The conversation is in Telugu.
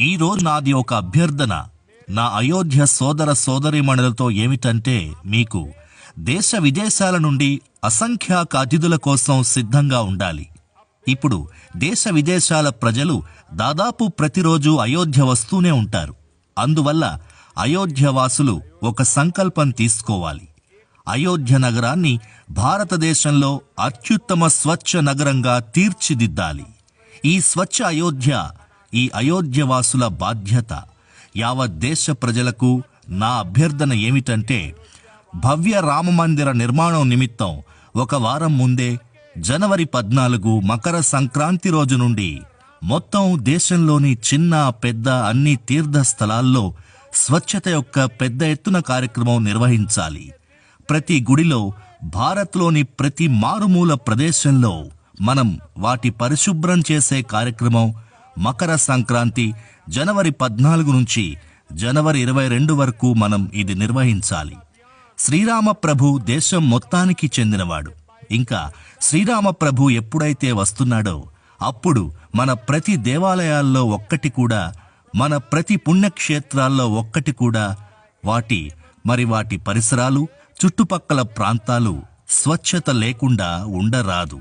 ఈరోజు నాది ఒక అభ్యర్థన. నా అయోధ్య సోదర సోదరిమణులతో ఏమిటంటే మీకు దేశ విదేశాల నుండి అసంఖ్యాక అతిథుల కోసం సిద్ధంగా ఉండాలి. ఇప్పుడు దేశ విదేశాల ప్రజలు దాదాపు ప్రతిరోజు అయోధ్య వస్తూనే ఉంటారు. అందువల్ల అయోధ్య వాసులు ఒక సంకల్పం తీసుకోవాలి. అయోధ్య నగరాన్ని భారతదేశంలో అత్యుత్తమ స్వచ్ఛ నగరంగా తీర్చిదిద్దాలి. ఈ స్వచ్ఛ అయోధ్య ఈ అయోధ్య వాసుల బాధ్యత. యావత్ దేశ ప్రజలకు నా అభ్యర్థన ఏమిటంటే భవ్య రామమందిర నిర్మాణం నిమిత్తం ఒక వారం ముందే జనవరి పద్నాలుగు మకర సంక్రాంతి రోజు నుండి మొత్తం దేశంలోని చిన్న పెద్ద అన్ని తీర్థ స్థలాల్లో స్వచ్ఛత యొక్క పెద్ద ఎత్తున కార్యక్రమం నిర్వహించాలి. ప్రతి గుడిలో భారత్లోని ప్రతి మారుమూల ప్రదేశంలో మనం వాటి పరిశుభ్రం చేసే కార్యక్రమం మకర సంక్రాంతి జనవరి పద్నాలుగు నుంచి జనవరి ఇరవై రెండు వరకు మనం ఇది నిర్వహించాలి. శ్రీరామ ప్రభు దేశం మొత్తానికి చెందినవాడు. ఇంకా శ్రీరామ ప్రభు ఎప్పుడైతే వస్తున్నాడో అప్పుడు మన ప్రతి దేవాలయాల్లో ఒక్కటి కూడా మన ప్రతి పుణ్యక్షేత్రాల్లో ఒక్కటి కూడా వాటి మరి వాటి పరిసరాలు చుట్టుపక్కల ప్రాంతాలు స్వచ్ఛత లేకుండా ఉండరాదు.